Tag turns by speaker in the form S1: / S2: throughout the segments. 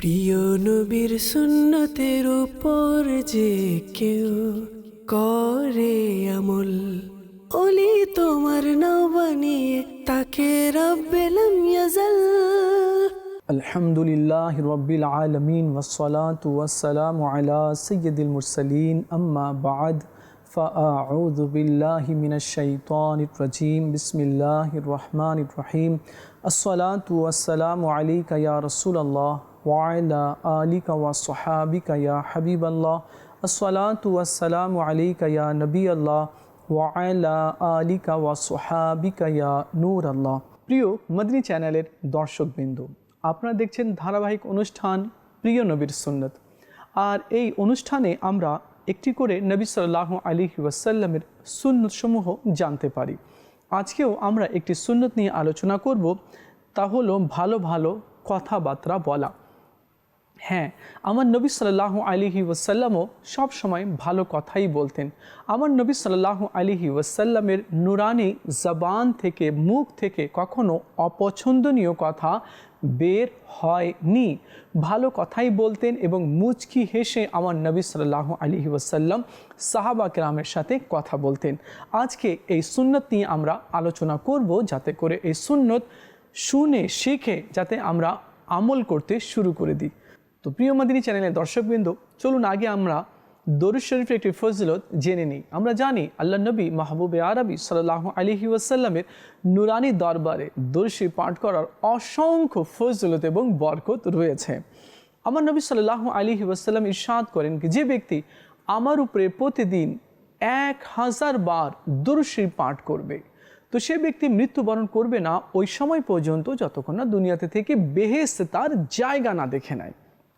S1: প্রিয় নবীর সুন্নতের উপর যে কেউ করে আমল ওলি তোমার নাও বানিয়ে তাকে রব্বেলাম ইয়াজাল
S2: الحمد لله رب العالمين والصلاة والسلام على سيد المرسلين أما بعد فأعوذ بالله من الشيطان الرجيم بسم الله الرحمن الرحيم الصلاة والسلام عليك يا رسول الله ওয়াইলা আলিকা ওয়া সোহাবিকা ইয়া হাবিব আল্লাহ আসসালাতু আসসালামু আলাইকা ইয়া নবী আল্লাহ ওয়াইলা আলিকা ওয়া সোহাবিকা ইয়া নূর আল্লাহ প্রিয় মদনী চ্যানেলের দর্শকবৃন্দ, আপনারা দেখছেন ধারাবাহিক অনুষ্ঠান প্রিয় নবীর সুন্নত। আর এই অনুষ্ঠানে আমরা একটি করে নবী সাল্লাহ আলী ওয়াসাল্লামের সুন্নতসমূহ জানতে পারি। আজকেও আমরা একটি সুন্নত নিয়ে আলোচনা করব। তা হলো ভালো ভালো কথাবার্তা বলা। হ্যাঁ আমার নবী সাল্লাহ আলিহি ওয়াসাল্লামও সবসময় ভালো কথাই বলতেন। আমার নবী সাল্লাহ আলিহি ওয়াসাল্লামের নুরানি জবান থেকে, মুখ থেকে কখনো অপছন্দনীয় কথা বের হয়নি। ভালো কথাই বলতেন এবং মুচকি হেসে আমার নবী সাল্লাহ আলিহি ওয়াসাল্লাম সাহাবা কেরামের সাথে কথা বলতেন। আজকে এই সুন্নত নিয়ে আমরা আলোচনা করব যাতে করে এই সুন্নত শুনে, শিখে যাতে আমরা আমল করতে শুরু করে দিই। তো প্রিয় মাদিনী চ্যানেলের দর্শকবৃন্দ, চলুন আগে আমরা দরুদ শরীফের একটি ফজিলত জেনে নিই। আমরা জানি আল্লাহ নবী মাহবুবে আরবি সাল্লাহ আলিহি ওয়াসাল্লামের নুরানি দরবারে দর্শী পাঠ করার অসংখ্য ফজিলত এবং বরকত রয়েছে। আমার নবী সাল্লাহ আলিহি ওয়াসাল্লাম ইরশাদ করেন কি, যে ব্যক্তি আমার উপরে প্রতিদিন এক হাজার বার দর্শী পাঠ করবে, তো সে ব্যক্তি মৃত্যুবরণ করবে না ওই সময় পর্যন্ত যতক্ষণ না দুনিয়াতে থেকে বেহেস তার জায়গা না দেখে নেয়।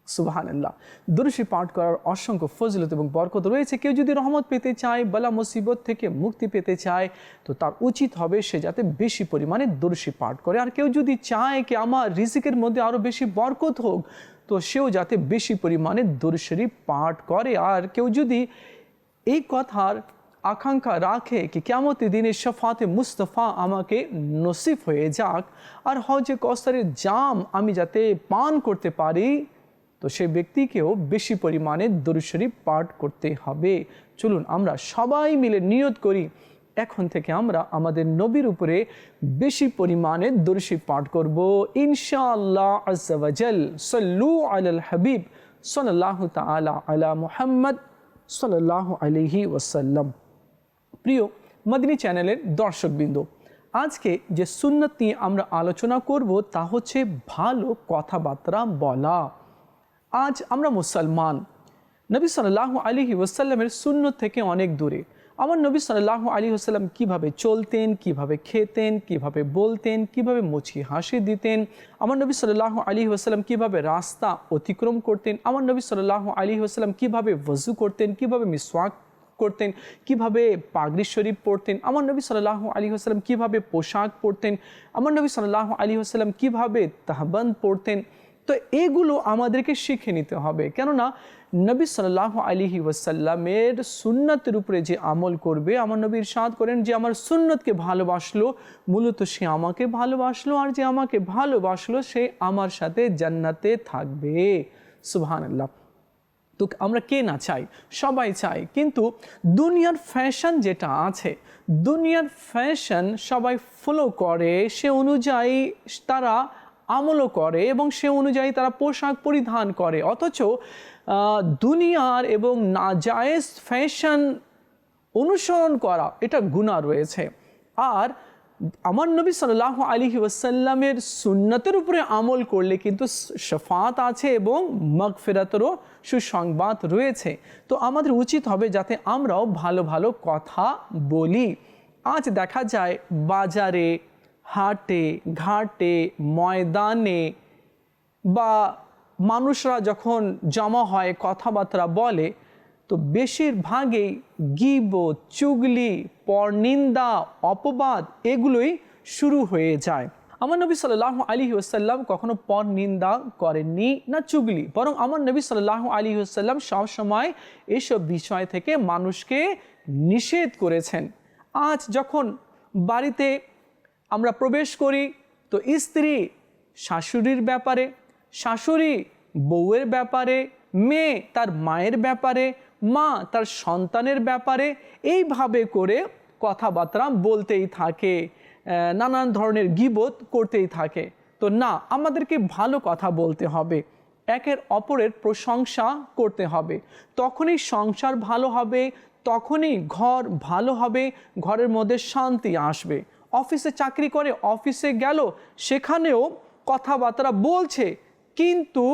S2: সুবাহান আল্লাহ দুরুশি পাঠ করার অসংখ্য ফজলত এবং বরকত রয়েছে। কেউ যদি রহমত পেতে চায়, বালা মুসিবত থেকে মুক্তি পেতে চায়, তো তার উচিত হবে সে যাতে বেশি পরিমাণে দুরুশি পাঠ করে। আর কেউ যদি চায় কি আমার রিজিকের মধ্যে আরও বেশি বরকত হোক, তো সেও যাতে বেশি পরিমাণে দুরুশরী পাঠ করে। আর কেউ যদি এই কথার আকাঙ্ক্ষা রাখে কি কেমতের দিনে শফাতে মুস্তফা আমাকে নসিব হয়ে যাক, আর হজে কস্তরের জাম আমি যাতে পান করতে পারি তো সেই ব্যক্তিকেও বেশি পরিমাণে দরুশরীফ পাঠ করতে হবে। চলুন আমরা সবাই মিলে নিয়ত করি, এখন থেকে আমরা আমাদের নবীর উপরে বেশি পরিমাণে দরুশি পাঠ করব। ইনশাআল্লাহ আজাল সল্লু আল হাবিব সাল্লাহ তালা আলা মুহাম্মদ সাল্লাহ আলহি ওসাল্লাম প্রিয় মদিনী চ্যানেলের দর্শকবৃন্দ, আজকে যে সুন্নত নিয়ে আমরা আলোচনা করব তা হচ্ছে ভালো কথাবার্তা বলা। আজ আমরা মুসলমান। নবী সাল্লাহ আলী ওসাল্লামের শূন্য থেকে অনেক দূরে। আমার নবী সাল্লাহ আলী ওসাল্লাম কীভাবে চলতেন, কীভাবে খেতেন, কীভাবে বলতেন, কীভাবে মুচকি হাসি দিতেন, আমার নবী সাল্লাহ আলী ওসাল্লাম কীভাবে রাস্তা অতিক্রম করতেন, আমার নবী সাল্লাহ আলী ওসাল্লাম কীভাবে ওজু করতেন, কীভাবে মিসওয়াক করতেন, কীভাবে পাগড়ি শরীফ পড়তেন, আমার নবী সাল্লাহ আলী হাসলাম কীভাবে পোশাক পরতেন আমার নবী সাল্লাহ আলী হাসলাম কীভাবে তাহবান পড়তেন তো এগুলো আমাদেরকে শিখে নিতে হবে। কেননা নবী সাল্লাহ আলিহি ওয়াসাল্লামের সুন্নতের উপরে যে আমল করবে, আমার নবী ইরশাদ করেন যে আমার সুন্নতকে ভালোবাসলো, মূলত সে আমাকে ভালোবাসলো আর যে আমাকে ভালোবাসলো সে আমার সাথে জান্নাতে থাকবে। সুবহান আল্লাহ তো আমরা কে না চাই? সবাই চাই। কিন্তু দুনিয়ার ফ্যাশন যেটা আছে, দুনিয়ার ফ্যাশন সবাই ফলো করে, সে অনুযায়ী তারা আমলও করে এবং সে অনুযায়ী তারা পোশাক পরিধান করে। অথচ দুনিয়ার এবং নাজায়েজ ফ্যাশন অনুসরণ করা, এটা গুণা রয়েছে। আর আমার নবী সাল্লাহ আলী ওয়াসাল্লামের সুন্নতের উপরে আমল করলে কিন্তু শফাত আছে এবং মগফেরাতেরও সুসংবাদ রয়েছে। তো আমাদের উচিত হবে যাতে আমরাও ভালো ভালো কথা বলি। আজ দেখা যায় বাজারে হাটে, ঘাটে, ময়দানে বা মানুষরা যখন জমা হয়, কথাবার্তা বলে, তো বেশিরভাগেই গিব, চুগলি, পরনিন্দা, অপবাদ এগুলোই শুরু হয়ে যায়। আমার নবী সাল্লাহ আলী ওসাল্লাম কখনো পর নিন্দা করেননি না চুগলি, বরং আমার নবী সাল্লাহ আলী ওসাল্লাম সবসময় এসব বিষয় থেকে মানুষকে নিষেধ করেছেন। আজ যখন বাড়িতে আমরা প্রবেশ করি, তো স্ত্রী শাশুড়ির ব্যাপারে, শাশুড়ি বউয়ের ব্যাপারে, মেয়ে তার মায়ের ব্যাপারে, মা তার সন্তানের ব্যাপারে, এইভাবে করে কথাবার্তা বলতেই থাকে নানান ধরনের গিবোধ করতেই থাকে। তো না, আমাদেরকে ভালো কথা বলতে হবে, একের অপরের প্রশংসা করতে হবে। তখনই সংসার ভালো হবে, তখনই ঘর ভালো হবে, ঘরের মধ্যে শান্তি আসবে। অফিসে চাকরি করে, অফিসে গেল, সেখানেও কথাবার্তা বলছে, কিন্তু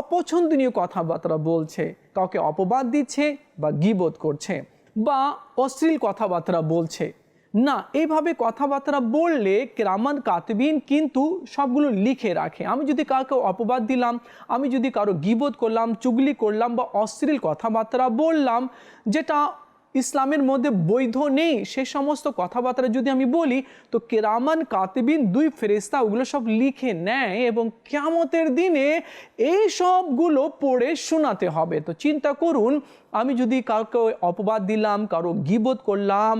S2: অপছন্দনীয় কথাবার্তা বলছে। কাউকে অপবাদ দিচ্ছে বা গিবোধ করছে বা অশ্লীল কথাবার্তা বলছে। না এইভাবে কথাবার্তা বললে কেরামান কাতবিন কিন্তু সবগুলো লিখে রাখে। আমি যদি কাউকে অপবাদ দিলাম, আমি যদি কারও গিবোধ করলাম, চুগলি করলাম বা অশ্লীল কথাবার্তা বললাম, যেটা ইসলামের মধ্যে বৈধ নেই, সে সমস্ত কথাবার্তা যদি আমি বলি, তো কেরামান, কাতিবিন, দুই ফেরিস্তা ওগুলো সব লিখে নেয় এবং কেয়ামতের দিনে এই সবগুলো পড়ে শোনাতে হবে। তো চিন্তা করুন, আমি যদি কাউকে অপবাদ দিলাম, কারও গিবোধ করলাম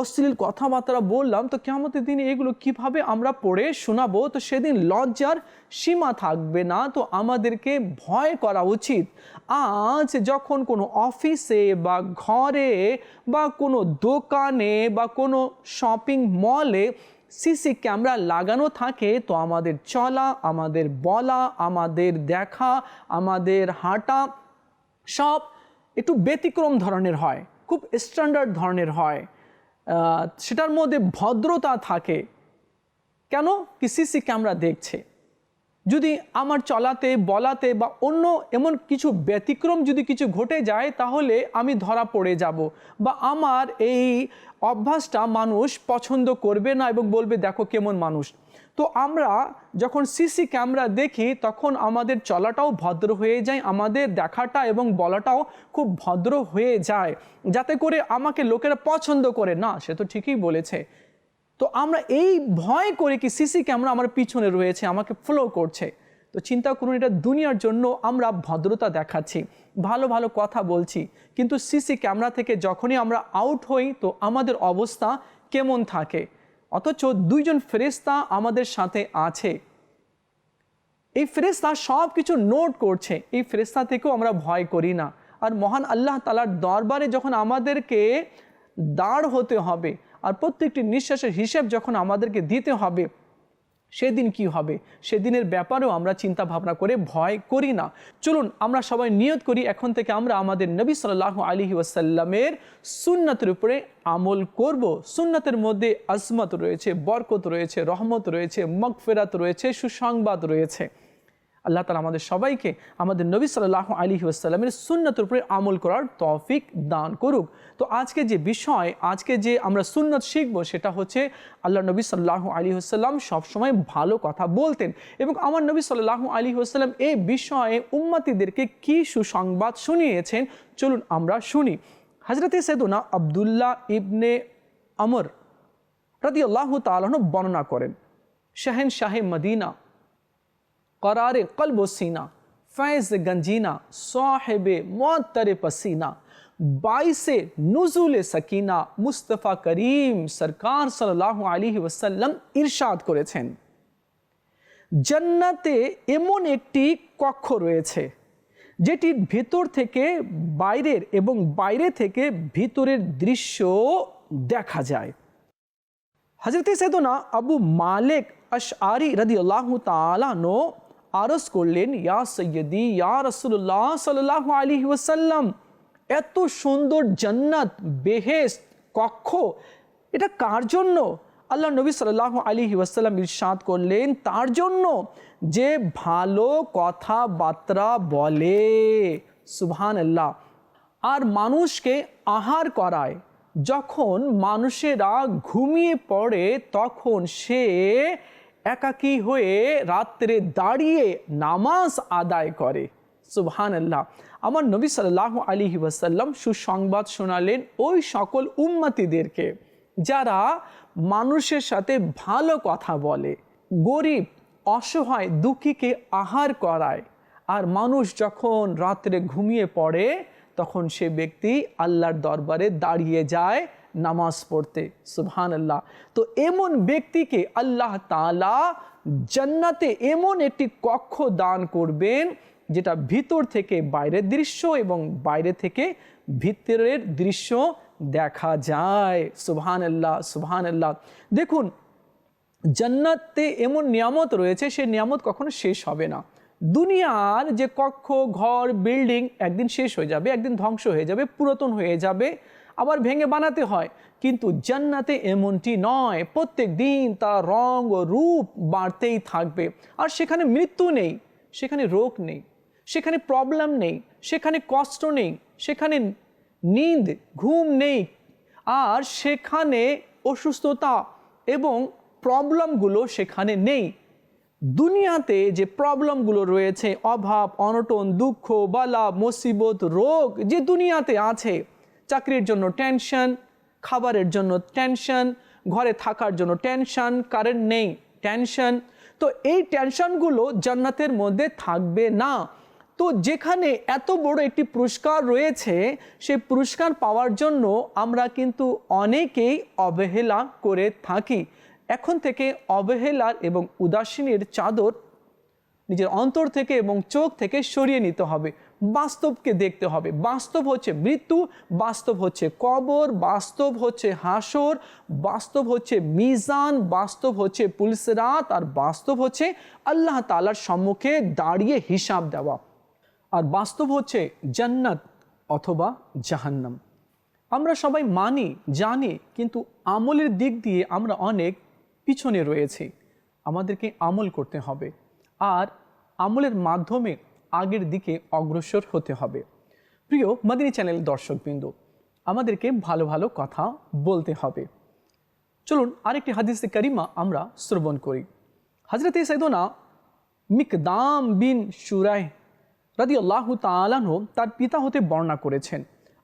S2: অশ্লীল কথাবার্তা বললাম, তো কেমতের দিনে এগুলো কীভাবে আমরা পড়ে শোনাবো? তো সেদিন লজ্জার সীমা থাকবে না। তো আমাদেরকে ভয় করা উচিত। আজ যখন কোনো অফিসে বা ঘরে বা কোনো দোকানে বা কোনো শপিং মলে সিসি ক্যামেরা লাগানো থাকে, তো আমাদের চলা, আমাদের বলা, আমাদের দেখা, আমাদের হাঁটা সব একটু ব্যতিক্রম ধরনের হয়, খুব স্ট্যান্ডার্ড ধরনের হয়। সেটার মধ্যে ভদ্রতা থাকে। কেন? কি সিসি ক্যামেরা দেখছে। যদি আমার চলাতে, বলাতে বা অন্য এমন কিছু ব্যতিক্রম যদি কিছু ঘটে যায়, তাহলে আমি ধরা পড়ে যাব বা আমার এই অভ্যাসটা মানুষ পছন্দ করবে না এবং বলবে, দেখো কেমন মানুষ। তো আমরা যখন সিসি ক্যামেরা দেখি, তখন আমাদের চলাটাও ভদ্র হয়ে যায়, আমাদের দেখাটা এবং বলাটাও খুব ভদ্র হয়ে যায়। যাতে করে আমাকে লোকেরা পছন্দ করে। না, সে তো ঠিকই বলেছে। তো আমরা এই ভয় করে কি সিসি ক্যামেরা আমার পিছনে রয়েছে, আমাকে ফলো করছে। তো চিন্তা করুন, এটা দুনিয়ার জন্য আমরা ভদ্রতা দেখাচ্ছি, ভালো ভালো কথা বলছি, কিন্তু সিসি ক্যামেরা থেকে যখনই আমরা আউট হই, তো আমাদের অবস্থা কেমন থাকে? অথচ দুইজন ফেরেস্তা আমাদের সাথে আছে। এই ফেরেস্তা সব কিছু নোট করছে, এই ফেরেস্তা থেকেও আমরা ভয় করি না। আর মহান আল্লাহ তালার দরবারে যখন আমাদেরকে দাঁড় হতে হবে আর প্রত্যেকটি নিঃশ্বাসের হিসেব যখন আমাদেরকে দিতে হবে, সেদিন কি হবে? সেদিনের ব্যাপারেও আমরা চিন্তা ভাবনা করে ভয় করি না। চলুন, আমরা সবাই নিয়ত করি, এখন থেকে আমরা আমাদের নবী সাল্লাহ আলী ওয়াসাল্লামের সুন্নতের উপরে আমল করব। সুন্নতের মধ্যে আজমত রয়েছে, বরকত রয়েছে, রহমত রয়েছে, মগফেরাত রয়েছে, সুসংবাদ রয়েছে। আল্লাহ তালা আমাদের সবাইকে আমাদের নবী সাল্লাহ আলী আসসালামের সুন্নতের উপরে আমল করার তৌফিক দান করুক। তো আজকে যে বিষয়, আজকে যে আমরা সুন্নত শিখব সেটা হচ্ছে আল্লাহ নবী সাল্লাহ আলী আসসালাম সবসময় ভালো কথা বলতেন এবং আমার নবী সাল্লাহ আলী আসসালাম এই বিষয়ে উম্মাতিদেরকে কি সুসংবাদ শুনিয়েছেন? চলুন আমরা শুনি। হজরতে সেদুনা আবদুল্লাহ ইবনে আমর রাদি আল্লাহ তালন বর্ণনা করেন। শাহেন শাহে মদিনা करार कल्ब सीना फैज़ गंजीना साहिब मतर पसीना बाईस नजुल सकीना মুস্তফা করিম সরকার সাল্লাল্লাহু আলাইহি ওয়াসাল্লাম ইরশাদ করেছেন জান্নাতে এমন একটি কক্ষ রয়েছে যেটির ভেতর থেকে বাইরের এবং বাইরে থেকে ভিতরের দৃশ্য দেখা যায় হজরত সৈদনা আবু মালিক আশআরি রদি আল্লাহ তালানো আরস করলেন, ইয়া সৈয়দি, ইয়া রসুল্লাহ সাল্লাহ আলী ওসাল্লাম এত সুন্দর জান্নাত বেহেস কক্ষ, এটা কার জন্য? আল্লাহ নবী সাল্লাহ আলী ওয়াসাল্লাম ইরশাদ করলেন, তার জন্য যে ভালো কথাবার্তা বলে। সুবহান আল্লাহ আর মানুষকে আহার করায়। যখন মানুষেরা ঘুমিয়ে পড়ে, তখন সে একাকী হয়ে রাত্রে দাঁড়িয়ে নামাজ আদায় করে। সুবহান আল্লাহ আমার নবী সাল্লাহ আলী ওয়াসাল্লাম সুসংবাদ শোনালেন ওই সকল উম্মতিদেরকে, যারা মানুষের সাথে ভালো কথা বলে, গরিব, অসহায়, দুঃখীকে আহার করায়। আর মানুষ যখন রাত্রে ঘুমিয়ে পড়ে, তখন সে ব্যক্তি আল্লাহর দরবারে দাঁড়িয়ে যায় নামাজ পড়তে সুবহান আল্লাহ তো এমন ব্যক্তিকে আল্লাহ তালা জান্নাতে এমন একটি কক্ষ দান করবেন, যেটা ভিতর থেকে বাইরের দৃশ্য এবং বাইরে থেকে ভিতরের দৃশ্য দেখা যায়। সুবহান আল্লাহ সুবহান আল্লাহ দেখুন, জান্নাতে এমন নিয়ামত রয়েছে, সে নিয়ামত কখনো শেষ হবে না। দুনিয়ার যে কক্ষ, ঘর, বিল্ডিং একদিন শেষ হয়ে যাবে, একদিন ধ্বংস হয়ে যাবে, পুরাতন হয়ে যাবে। আবার ভেঙে বানাতে হয়। কিন্তু জান্নাতে এমনটি নয়। প্রত্যেক দিন তার রং ও রূপ বাড়তেই থাকবে। আর সেখানে মৃত্যু নেই, সেখানে রোগ নেই, সেখানে প্রবলেম নেই, সেখানে কষ্ট নেই, সেখানে নিন্দ, ঘুম নেই। আর সেখানে অসুস্থতা এবং প্রবলেমগুলো সেখানে নেই। দুনিয়াতে যে প্রবলেমগুলো রয়েছে, অভাব, অনটন, দুঃখ, বালা, মুসিবত, রোগ, যে দুনিয়াতে আছে চাকরির জন্য টেনশন খাবারের জন্য টেনশন ঘরে থাকার জন্য টেনশন কারেন্ট নেই টেনশন তো এই টেনশনগুলো জান্নাতের মধ্যে থাকবে না। তো যেখানে এত বড় একটি পুরস্কার রয়েছে, সেই পুরস্কার পাওয়ার জন্য আমরা কিন্তু অনেকেই অবহেলা করে থাকি। এখন থেকে অবহেলার এবং উদাসীনের চাদর নিজের অন্তর থেকে এবং চোখ থেকে সরিয়ে নিতে হবে। বাস্তবকে দেখতে হবে। বাস্তব হচ্ছে মৃত্যু, বাস্তব হচ্ছে কবর, বাস্তব হচ্ছে হাসর, বাস্তব হচ্ছে মিজান, বাস্তব হচ্ছে পুলিশরাত আর বাস্তব হচ্ছে আল্লাহ তালার সম্মুখে দাঁড়িয়ে হিসাব দেওয়া। আর বাস্তব হচ্ছে জান্নাত অথবা জাহান্নাম। আমরা সবাই মানি, জানি, কিন্তু আমলের দিক দিয়ে আমরা অনেক পিছনে রয়েছি। আমাদেরকে আমল করতে হবে। আর আমলের মাধ্যমে আগের দিকে অগ্রসর হতে হবে। প্রিয় মাদিনী চ্যানেল দর্শকবৃন্দ, আমাদেরকে ভালো ভালো কথা বলতে হবে। চলুন আরেকটি হাদিস কারিমা আমরা শ্রবণ করি। হজরত সৈদনা মিকদাম বিন সুরায় রাদি আল্লাহ তালানহ তার পিতা হতে বর্ণনা করেছেন।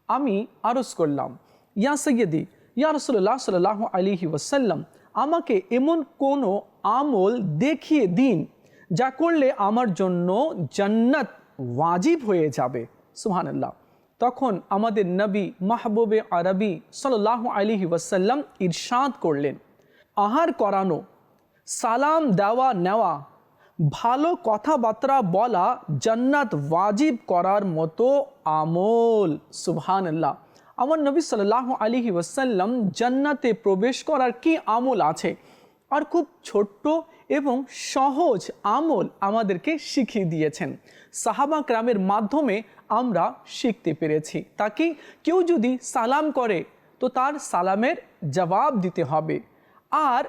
S2: আমি আরজ করলাম, ইয়া সৈয়দি ইয়া রসল্লাহ সাল্লাহ আলিহি ওয়াসাল্লাম, আমাকে এমন কোনো আমল দেখিয়ে দিন যা করলে আমার জন্য জান্নাত ওয়াজিব হয়ে যাবে। সুহানাল্লাহ তখন আমাদের নবী মাহবুবে আরবি সাল্লাহ আলিহি ওয়াসাল্লাম ইরশাদ করলেন, আহার করানো, সালাম দেওয়া নেওয়া, ভালো কথাবার্তা বলা জান্নাত ওয়াজিব করার মতো আমল। সুবহান আল্লাহ আমার নবী সাল্লাহ আলিহি ওয়াসাল্লাম জান্নাতে প্রবেশ করার কি আমল আছে? আর খুব ছোট্ট এবং সহজ আমল আমাদেরকে শিখিয়ে দিয়েছেন। সাহাবা ক্রামের মাধ্যমে আমরা শিখতে পেরেছি। তাকে কেউ যদি সালাম করে, তো তার সালামের জবাব দিতে হবে। আর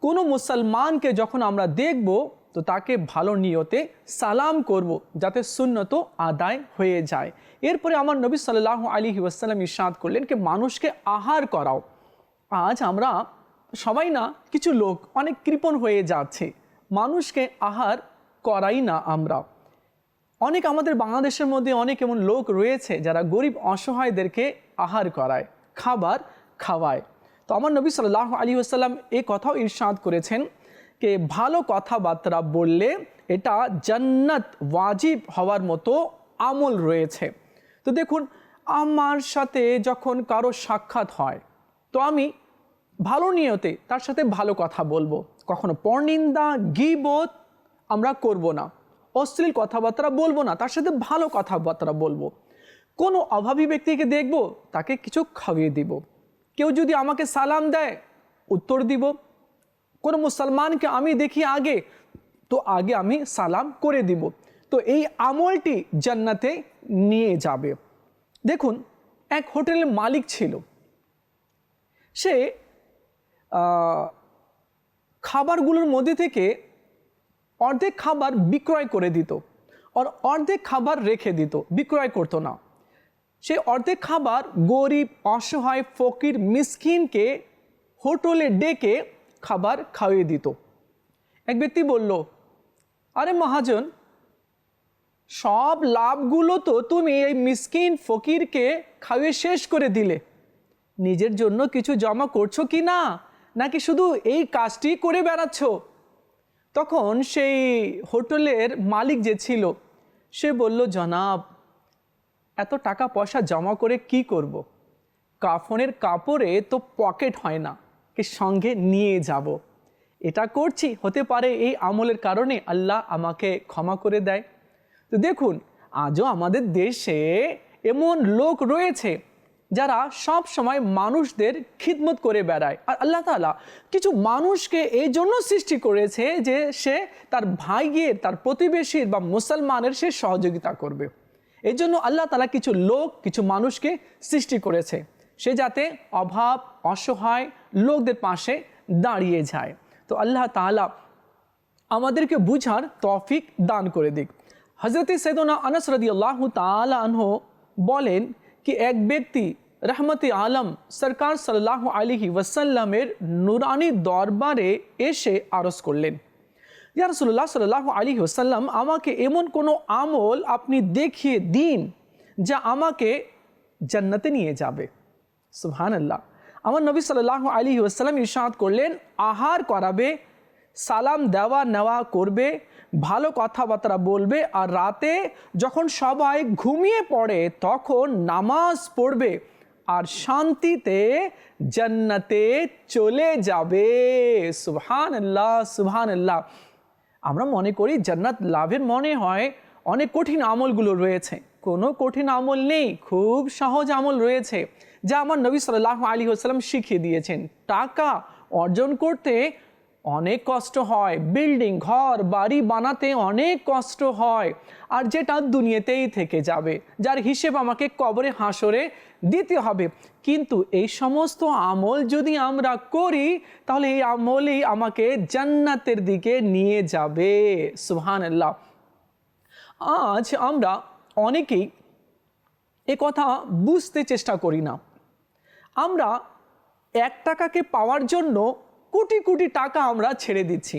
S2: কোনো মুসলমানকে যখন আমরা দেখব, তো তাকে ভালো নিয়তে সালাম করব, যাতে সুন্নত আদায় হয়ে যায়। এরপরে আমার নবী সাল্লাহ আলী ওয়াসাল্লাম ইসাদ করলেন, কি মানুষকে আহার করাও। আজ আমরা সবাই না, কিছু লোক অনেক কৃপণ হয়ে যাচ্ছে। মানুষকে আহার করাই না আমরা। অনেক আমাদের বাংলাদেশের মধ্যে অনেক এমন লোক রয়েছে যারা গরিব অসহায়দেরকে আহার করায়, খাবার খাওয়ায়। তো আমার নবী সাল্লাহ আলী আসাল্লাম এ কথাও ইরশাদ করেছেন কে ভালো কথাবার্তা বললে এটা জান্নাত ওয়াজিব হওয়ার মতো আমল রয়েছে। তো দেখুন, আমার সাথে যখন কারও সাক্ষাৎ হয়, তো আমি ভালো নিয়তে তার সাথে ভালো কথা বলব। কখনো পরনিন্দা গিবোধ আমরা করব না। অশ্লীল কথাবার্তা বলব না, তার সাথে ভালো কথাবার্তা বলব। কোনো অভাবী ব্যক্তিকে দেখব, তাকে কিছু খাইয়ে দিব। কেউ যদি আমাকে সালাম দেয়, উত্তর দিব। কোনো মুসলমানকে আমি দেখি আগে, তো আগে আমি সালাম করে দিব। তো এই আমলটি জান্নাতে নিয়ে যাবে। দেখুন, এক হোটেলের মালিক ছিল। সে খাবারগুলোর মধ্যে থেকে অর্ধেক খাবার বিক্রয় করে দিত আর অর্ধেক খাবার রেখে দিত, বিক্রয় করতো না। সেই অর্ধেক খাবার গরিব, অসহায়, ফকির, মিসকিনকে হোটেলে ডেকে খাবার খাইয়ে দিত। এক ব্যক্তি বলল, আরে মহাজন, সব লাভগুলো তো তুমি এই মিসকিন, ফকিরকে খাইয়ে শেষ করে দিলে। নিজের জন্য কিছু জমা করছ কি না? নাকি শুধু এই কাজটি করে বেড়াচ্ছ তখন সেই হোটেলের মালিক যে ছিল, সে বলল, জনাব, এত টাকা পয়সা জমা করে কি করব। কাফনের কাপড়ে তো পকেট হয় না, কে সঙ্গে নিয়ে যাব। এটা করছি, হতে পারে এই আমলের কারণে আল্লাহ আমাকে ক্ষমা করে দেয় তো দেখুন, আজও আমাদের দেশে এমন লোক রয়েছে যারা সব সময় মানুষদের খিদমত করে বেড়ায়। আর আল্লাহ তালা কিছু মানুষকে এই জন্য সৃষ্টি করেছে যে সে তার ভাইয়ের, তার প্রতিবেশীর বা মুসলমানের সে সহযোগিতা করবে। এই জন্য আল্লাহ তালা কিছু লোক, কিছু মানুষকে সৃষ্টি করেছে। সে যাতে অভাব, অসহায় লোকদের পাশে দাঁড়িয়ে যায়। তো আল্লাহ তাআলা আমাদেরকে বুঝার তফিক দান করে দিক। হজরত সৈদনা আনস রদি আল্লাহ তালা আনহ বলেন কি, এক ব্যক্তি রহমতে আলম সরকার সাল্লাহ আলিহি ওয়াসাল্লামের নুরানি দরবারে এসে আরজ করলেন। ইয়া রসুল্লাহ সাল্লাহ আলী ওসাল্লাম আমাকে এমন কোনো আমল আপনি দেখিয়ে দিন যা আমাকে জান্নাতে নিয়ে যাবে। সুহান আল্লাহ আমার নবী সাল্লাহ আলী ওসাল্লাম ইরশাদ করলেন, আহার করাবে, সালাম দেওয়া নেওয়া করবে, ভালো কথাবার্তা বলবে আর রাতে যখন সবাই ঘুমিয়ে পড়ে তখন নামাজ পড়বে আর শান্তিতে জান্নাতে চলে যাবে। সুবহান আল্লাহ সুবহান আল্লাহ আমরা মনে করি জান্নাত লাভের মনে হয় অনেক কঠিন আমলগুলো রয়েছে। কোনো কঠিন আমল নেই, খুব সহজ আমল রয়েছে, যা আমার নবী সাল্লাহ আলী আসসালাম শিখিয়ে দিয়েছেন। টাকা অর্জন করতে অনেক কষ্ট হয়। বিল্ডিং, ঘর, বাড়ি বানাতে অনেক কষ্ট হয়। আর যেটা দুনিয়াতেই থেকে যাবে, যার হিসেব আমাকে কবরে হাসরে দিতে হবে। কিন্তু এই সমস্ত আমল যদি আমরা করি, তাহলে এই আমলই আমাকে জান্নাতের দিকে নিয়ে যাবে। সুহান আল্লাহ আজ আমরা অনেকেই এ কথা বুঝতে চেষ্টা করি না। আমরা এক টাকাকে পাওয়ার জন্য কোটি কোটি টাকা আমরা ছেড়ে দিচ্ছি।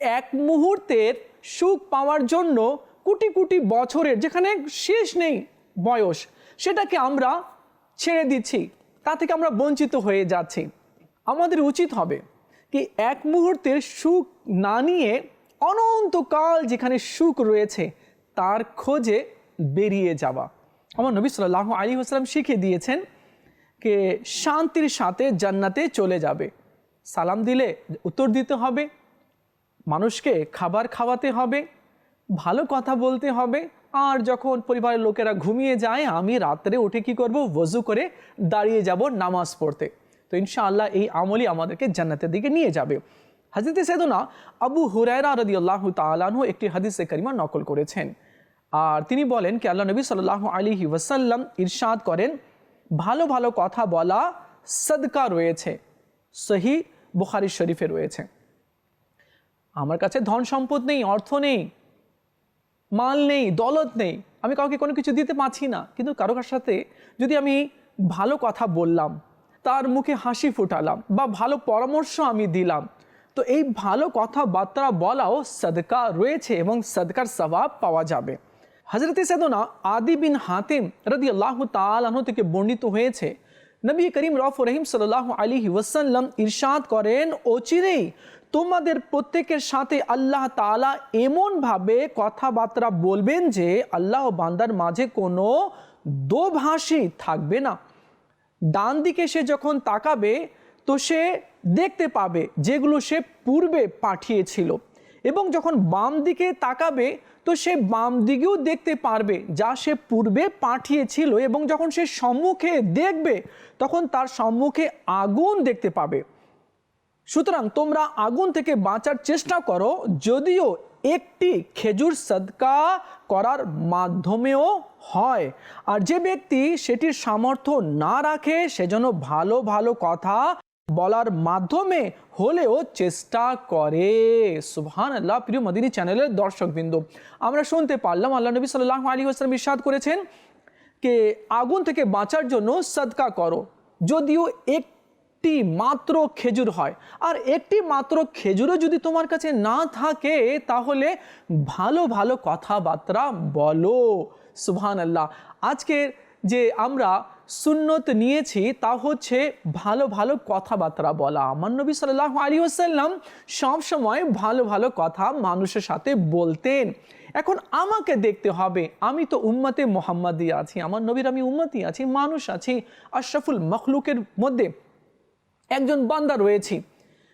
S2: এক মুহূর্তের সুখ পাওয়ার জন্য কোটি কোটি বছরের, যেখানে শেষ নেই বয়স, সেটাকে আমরা ছেড়ে দিচ্ছি। তা থেকে আমরা বঞ্চিত হয়ে যাচ্ছি। আমাদের উচিত হবে কি এক মুহূর্তের সুখ না নিয়ে অনন্তকাল যেখানে সুখ রয়েছে, তার খোঁজে বেরিয়ে যাওয়া। আমার নবী সাল্লাহ আলী হোসলাম শিখিয়ে দিয়েছেন কে শান্তির সাথে জান্নাতে চলে যাবে। সালাম দিলে উত্তর দিতে হবে, মানুষকে খাবার খাওয়াতে হবে, ভালো কথা বলতে হবে। আর যখন পরিবারের লোকেরা ঘুমিয়ে যায়, আমি রাত্রে উঠে কি করব? ওযু করে দাঁড়িয়ে যাব নামাজ পড়তে। তো ইনশাআল্লাহ এই আমলই আমাদেরকে জান্নাতের দিকে নিয়ে যাবে। হাজরতে সেদনা আবু হুরায়রা রদি আল্লাহ তালাহু একটি হাদিসে করিমা নকল করেছেন। আর তিনি বলেন কি, আল্লাহ নবী সাল্লাহ আলী ওয়াসাল্লাম ইরশাদ করেন, ভালো ভালো কথা বলা, সদকা রয়েছে। সহি বুখারি শরীফে রয়েছে। আমার কাছে ধন সম্পদ নেই, অর্থ নেই, মাল নেই, দলত নেই। আমি কাউকে কোনো কিছু দিতে পারছি না। কিন্তু কারও কার সাথে যদি আমি ভালো কথা বললাম, তার মুখে হাসি ফুটালাম বা ভালো পরামর্শ আমি দিলাম, তো এই ভালো কথাবার্তা বলাও সদকা রয়েছে এবং সদকার স্বভাব পাওয়া যাবে। হজরতে সেদনা আদি বিন হাতিম রদি আল্লাহ তালাহ থেকে বর্ণিত হয়েছে নবী করিম রফ রহিম সাল্লাহ আলী ওয়াসাল্লাম ইরশাদ করেন অচিরেই তোমাদের প্রত্যেকের সাথে আল্লাহ তালা এমনভাবে কথাবার্তা বলবেন যে, আল্লাহ বান্দার মাঝে কোনো দোভাষী থাকবে না। ডান দিকে সে যখন তাকাবে, তো সে দেখতে পাবে যেগুলো সে পূর্বে পাঠিয়েছিল। এবং যখন বাম দিকে তাকাবে, তো সে বাম দিকেও দেখতে পারবে যা সে পূর্বে পাঠিয়েছিল। এবং যখন সে সম্মুখে দেখবে তখন তার সম্মুখে আগুন দেখতে পাবে। সুতরাং তোমরা আগুন থেকে বাঁচার চেষ্টা করো, যদিও একটি খেজুর সদকা করার মাধ্যমেও হয়। আর যে ব্যক্তি সেটির সামর্থ্য না রাখে সেজন্য ভালো ভালো কথা বলার মাধ্যমে হলেও চেষ্টা করে। সুবহান আল্লাহ প্রিয় মদিনী চ্যানেলের দর্শকবৃন্দ, আমরা শুনতে পারলাম আল্লাহ নবী সাল্লাহ আলী আসলাম ইরশাদ করেছেন কে আগুন থেকে বাঁচার জন্য সদকা করো। যদিও একটি মাত্র খেজুর হয়। আর একটি মাত্র খেজুরও যদি তোমার কাছে না থাকে, তাহলে ভালো ভালো কথাবার্তা বলো। সুহান আল্লাহ আজকের যে আমরা সুন্নত নিয়েছি, তা হচ্ছে ভালো ভালো কথাবার্তা বলা। আমার নবী সাল্লাহ আলী আসাল্লাম সবসময় ভালো ভালো কথা মানুষের সাথে বলতেন। এখন আমাকে দেখতে হবে। আমি তো উম্মতে মোহাম্মদী আছি, আমার নবীর আমি উম্মতি আছি, মানুষ আছি, আশরাফুল মখলুকের মধ্যে একজন বান্দা রয়েছি।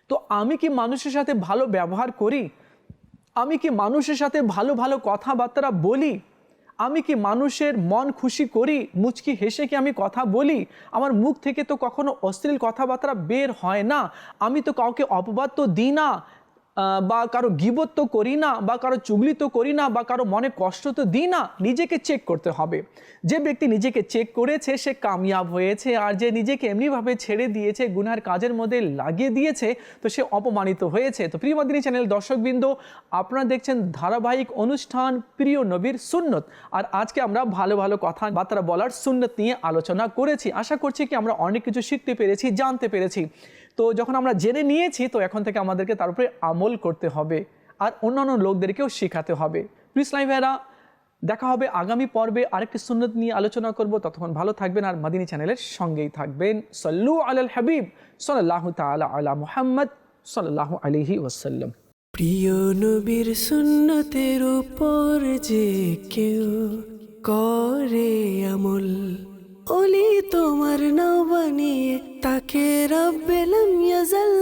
S2: তো আমি কি মানুষের সাথে ভালো ব্যবহার করি? আমি কি মানুষের সাথে ভালো ভালো কথাবার্তা বলি? আমি কি মানুষের মন খুশি করি? মুচকি হেসে কি আমি কথা বলি? আমার মুখ থেকে তো কখনো অশ্লীল কথাবার্তা বের হয় না। আমি তো কাউকে অপবাদ তো দিই না। বা কারও গিবত তো করি না, বা কারও চুগলি তো করি না, বা কারও মনে কষ্ট তো দিই না, নিজেকে চেক করতে হবে। যে ব্যক্তি নিজেকে চেক করেছে, সে কামিয়াব হয়েছে, আর যে নিজেকে এমনিভাবে ছেড়ে দিয়েছে গুনহার কাজের মধ্যে লাগিয়ে দিয়েছে, তো সে অপমানিত হয়েছে। তো প্রিয় মাদিনী চ্যানেল দর্শকবৃন্দ, আপনারা দেখছেন ধারাবাহিক অনুষ্ঠান প্রিয় নবীর সুন্নত। আর আজকে আমরা ভালো ভালো কথাবার্তা বলার সুন্নত নিয়ে আলোচনা করেছি। আশা করছি কি আমরা অনেক কিছু শিখতে পেরেছি, জানতে পেরেছি। তো যখন আমরা জেনে নিয়েছি, তো এখন থেকে আমাদেরকে তার উপরে আমল করতে হবে আর অন্যান্য লোকদেরকেও শেখাতে হবে। প্রিসলাই ভাইরা দেখা হবে আগামী পর্বে আরেকটি সুন্নত নিয়ে আলোচনা করব। ততক্ষণ ভালো থাকবেন আর মাদিনী চ্যানেলের সঙ্গেই থাকবেন। সল্লু আলাল হাবিব সাল্লাহ তাআলা আলা মুহাম্মদ সাল্লাহ আলাইহি ওসাল্লাম
S1: প্রিয় নবীর সুন্নতের উপর যে কেউ করে আমল ওলি তোমার নাও বানিয়ে তাকে রব্বেলাম ইয়াজাল